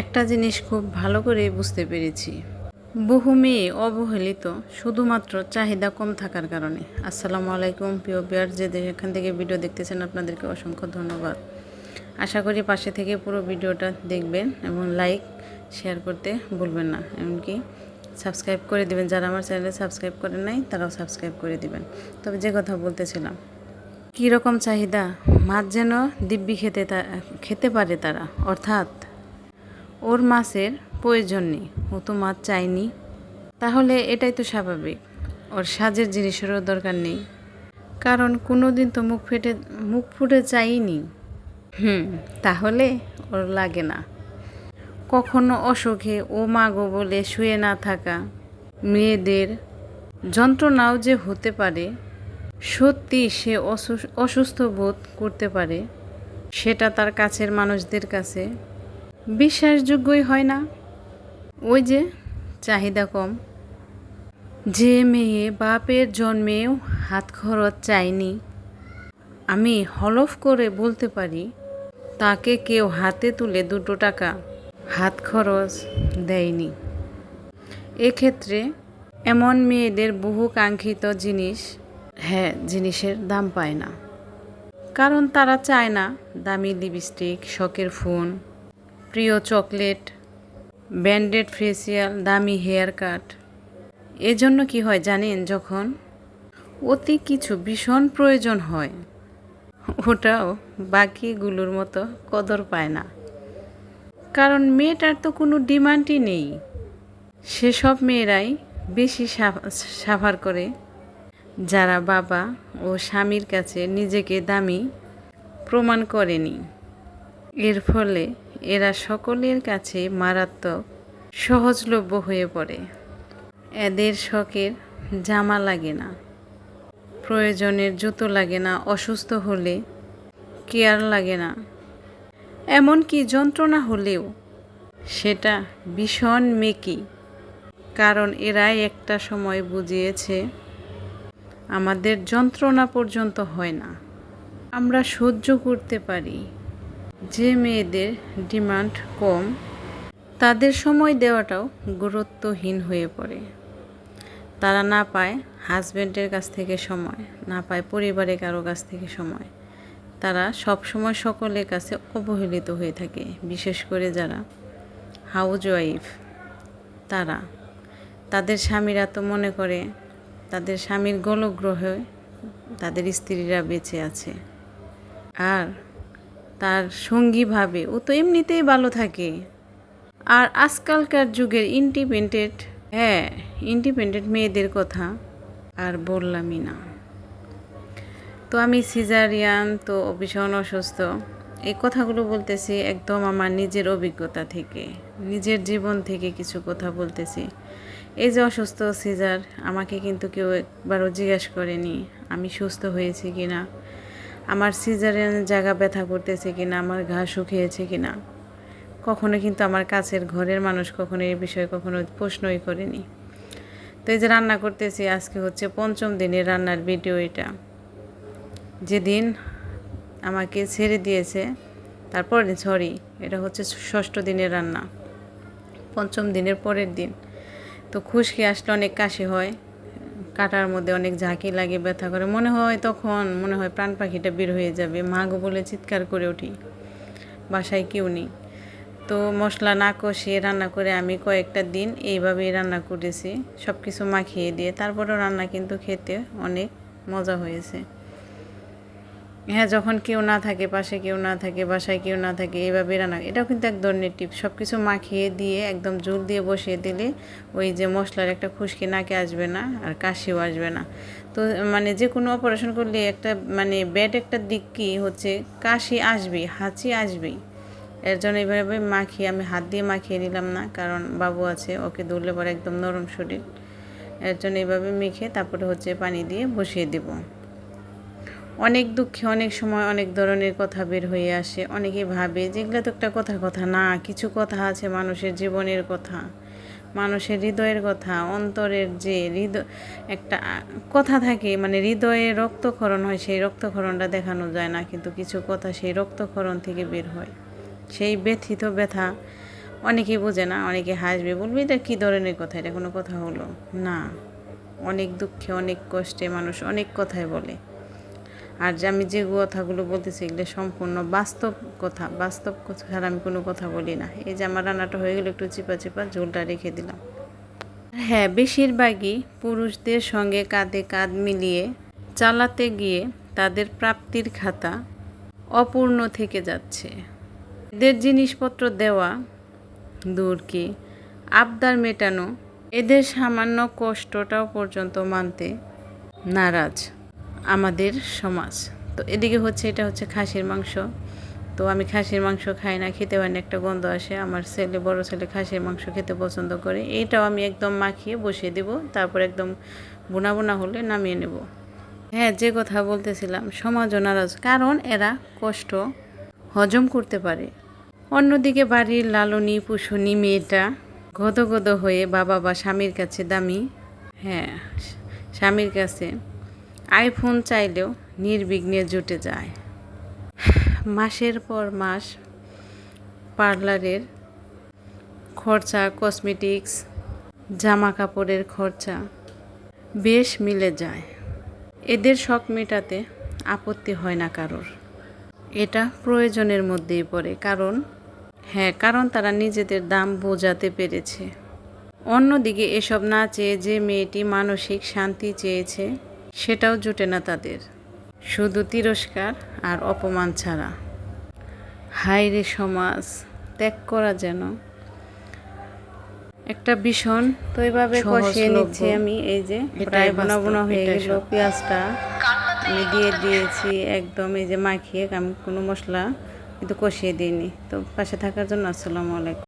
একটা জিনিস খুব ভালো করে বুঝতে পেরেছি। বহু মেয়ে অবহেলিত শুধুমাত্র চাহিদা কম থাকার কারণে। আসসালামু আলাইকুম, প্রিয় বিয়ার যে এখান থেকে ভিডিও দেখতেছেন, আপনাদেরকে অসংখ্য ধন্যবাদ। আশা করি পাশে থেকে পুরো ভিডিওটা দেখবেন এবং লাইক, শেয়ার করতে ভুলবেন না। এমনকি সাবস্ক্রাইব করে দিবেন। যারা আমার চ্যানেলে সাবস্ক্রাইব করেন নাই, তারাও সাবস্ক্রাইব করে দিবেন। তবে যে কথা বলতেছিলাম কী রকম চাহিদা, মাছ যেন দিব্যি খেতে খেতে পারে তারা। অর্থাৎ ওর মাছের প্রয়োজন নেই, ও তো মাছ চায়নি। তাহলে এটাই তো স্বাভাবিক, ওর সাজের জিনিসেরও দরকার নেই। কারণ কোনো দিন তো মুখ ফেটে, মুখ ফুটে চাইনি হুম, তাহলে ওর লাগে না। কখনো অসুখে ও মাগো বলে শুয়ে না থাকা মেয়েদের যন্ত্রণাও যে হতে পারে, সত্যি সে অসুস- অসুস্থ বোধ করতে পারে, সেটা তার কাছের মানুষদের কাছে বিশ্বাসযোগ্যই হয় না। ওই যে চাহিদা কম। যে মেয়ে বাপের জন্মেও হাত খরচ চায়নি। আমি হলফ করে বলতে পারি, তাকে কেউ হাতে তুলে দুটো টাকা হাত খরচ দেয়নি। এক্ষেত্রে এমন মেয়েদের বহু কাঙ্ক্ষিত জিনিস হ্যাঁ জিনিসের দাম পায় না। কারণ তারা চায় না দামি লিপস্টিক, শখের ফোন প্রিয় চকলেট, ব্যান্ডেড ফেসিয়াল, দামি হেয়ার কাট। এজন্য কি হয় জানেন যখন অতি কিছু ভীষণ প্রয়োজন হয়, ওটাও বাকিগুলোর মতো কদর পায় না। কারণ মেয়েটার তো কোনো ডিমান্ডই নেই। সেসব মেয়েরাই বেশি সাফার করে। যারা বাবা ও স্বামীর কাছে নিজেকে দামি প্রমাণ করেনি। এর ফলে এরা সকলের কাছে মারাত্মক সহজলভ্য হয়ে পড়ে। এদের শখের জামা লাগে না। প্রয়োজনের জুতো লাগে না। অসুস্থ হলে কেয়ার লাগে না। এমনকি যন্ত্রণা হলেও সেটা ভীষণ মেকি। কারণ এরাই একটা সময় বুঝিয়েছে, আমাদের যন্ত্রণা পর্যন্ত হয় না। আমরা সহ্য করতে পারি। যে মেয়েদের ডিমান্ড কম, তাদের সময় দেওয়াটাও গুরুত্বহীন হয়ে পড়ে। তারা না পায় হাজব্যান্ডের কাছ থেকে সময়, না পায় পরিবারের কারও কাছ থেকে সময়। তারা সব সময় সকলের কাছে অবহেলিত হয়ে থাকে, বিশেষ করে যারা হাউজ ওয়াইফ তারা, তাদের স্বামীরা তো মনে করে, তাদের স্বামীর গলগ্রহে তাদের স্ত্রীরা বেঁচে আছে। আর তার সঙ্গী ভাবে। ও তো এমনিতেই ভালো থাকে। আর আজকালকার যুগের ইন্ডিপেন্ডেন্ট হ্যাঁ ইন্ডিপেন্ডেন্ট মেয়েদের কথা আর বললামই না। তো আমি সিজারিয়ান তো ভীষণ অসুস্থ। এই কথাগুলো বলতেছি একদম আমার নিজের অভিজ্ঞতা থেকে, নিজের জীবন থেকে কিছু কথা বলতেছি। এই যে অসুস্থ সিজার আমাকে কিন্তু কেউ একবারও জিজ্ঞাসা করেনি, আমি সুস্থ হয়েছি কি না আমার সিজারের জায়গা ব্যথা করতেছে কি না আমার ঘা শুকিয়েছে কি না কখনো কিন্তু আমার কাছের ঘরের মানুষ কখনো এই বিষয়ে কখনো প্রশ্নই করেনি। তো এই যে রান্না করতেছি, আজকে হচ্ছে পঞ্চম দিনের রান্নার ভিডিও এটা। যেদিন আমাকে ছেড়ে দিয়েছে তারপর সরি এটা হচ্ছে ষষ্ঠ দিনের রান্না। পঞ্চম দিনের পরের দিন। তো খুশকি আসলে অনেক কাশি হয়। কাটার মধ্যে অনেক ঝাঁকি লাগে, ব্যথা করে। মনে হয় তখন, মনে হয় প্রাণ পাখিটা বের হয়ে যাবে। মাগো বলে চিৎকার করে উঠি। বাসায় কেউ নেই। তো মশলা না কষিয়ে রান্না করে আমি কয়েকটা দিন এইভাবেই রান্না করেছি। সব কিছু মাখিয়ে দিয়ে, তারপরেও রান্না কিন্তু খেতে অনেক মজা হয়েছে। হ্যাঁ যখন কেউ না থাকে, পাশে কেউ না থাকে, বাসায় কেউ না থাকে, এইভাবে রান্না এটাও কিন্তু এক ধরনের টিপ সব কিছু মাখিয়ে দিয়ে, একদম জোর দিয়ে বসিয়ে দিলে ওই যে মশলার একটা খুশকি নাকে আসবে না আর কাশিও আসবে না। তো মানে যে কোনো অপারেশন করলে একটা মানে ব্যাড একটা দিক কি হচ্ছে, কাশি আসবেই, হাঁচি আসবেই। এর জন্য এইভাবে মাখিয়ে, আমি হাত দিয়ে মাখিয়ে নিলাম না, কারণ বাবু আছে, ওকে দৌড়লে পরে একদম নরম শরীর। এর জন্য এইভাবে মেখে তারপরে হচ্ছে পানি দিয়ে বসিয়ে দেবো। অনেক দুঃখে, অনেক সময় অনেক ধরনের কথা বের হয়ে আসে, অনেকে ভাবে যেগুলো তো একটা কথার কথা। না, কিছু কথা আছে মানুষের জীবনের কথা, মানুষের হৃদয়ের কথা, অন্তরের যে হৃদয় একটা কথা থাকে মানে হৃদয়ে রক্তক্ষরণ হয়, সেই রক্তক্ষরণটা দেখানো যায় না, কিন্তু কিছু কথা সেই রক্তক্ষরণ থেকে বের হয়। সেই ব্যথিত ব্যথা অনেকেই বোঝে না, অনেকে হাসবে, বলবে এটা কী ধরনের কথা, এটা কোনো কথা হলো? না, অনেক দুঃখে, অনেক কষ্টে মানুষ অনেক কথাই বলে। আর যে আমি যে কথাগুলো বলতেছি, এগুলো সম্পূর্ণ বাস্তব কথা। বাস্তব কথা ছাড়া আমি কোনো কথা বলি না। এই যে আমার রান্নাটা হয়ে গেলো, একটু চিপা চিপা ঝোলটা রেখে দিলাম। হ্যাঁ বেশিরভাগই পুরুষদের সঙ্গে কাঁধে কাঁধ মিলিয়ে চালাতে গিয়ে তাদের প্রাপ্তির খাতা অপূর্ণ থেকে যাচ্ছে। এদের জিনিসপত্র দেওয়া দূর কি? আবদার মেটানো, এদের সামান্য কষ্টটাও পর্যন্ত মানতে নারাজ। আমাদের সমাজ। তো এদিকে হচ্ছে, এটা হচ্ছে খাসির মাংস। তো আমি খাসির মাংস খাই না, খেতে পারি একটা গন্ধ আসে। আমার ছেলে, বড় ছেলে খাসির মাংস খেতে পছন্দ করে। এইটাও আমি একদম মাখিয়ে বসিয়ে দেব, তারপর একদম বোনা বোনা হলে নামিয়ে নেব। হ্যাঁ যে কথা বলতেছিলাম, সমাজ নারাজ, কারণ এরা কষ্ট হজম করতে পারে। অন্যদিকে বাড়ির লালনী, পুষনি মেয়েটা গদ গদ হয়ে বাবা বা স্বামীর কাছে দামি হ্যাঁ স্বামীর কাছে আইফোন চাইলেও নির্বিঘ্নে জুটে যায়। মাসের পর মাস পার্লারের খরচা, কসমেটিক্স জামা কাপড়ের খরচা বেশ মিলে যায়। এদের শখ মেটাতে আপত্তি হয় না কারোর। এটা প্রয়োজনের মধ্যেই পড়ে। কারণ হ্যাঁ কারণ তারা নিজেদের দাম বোঝাতে পেরেছে। অন্যদিকে এসব না চেয়ে যে মেয়েটি মানসিক শান্তি চেয়েছে সেটাও জোটে না তাদের। শুধু তিরস্কার আর অপমান ছাড়া। হাইরে সমাজ ত্যাগ করা যেন। একটা ভীষণ তো এইভাবে কষিয়ে নিচ্ছি আমি এই যে প্রায় বোনা বোনা হয়ে গেল পেঁয়াজটা। আমি দিয়ে দিয়েছি একদম এই যে মাখিয়ে আমি কোনো মশলা কিন্তু কষিয়ে দিইনি। তো পাশে থাকার জন্য আসসালামু আলাইকুম।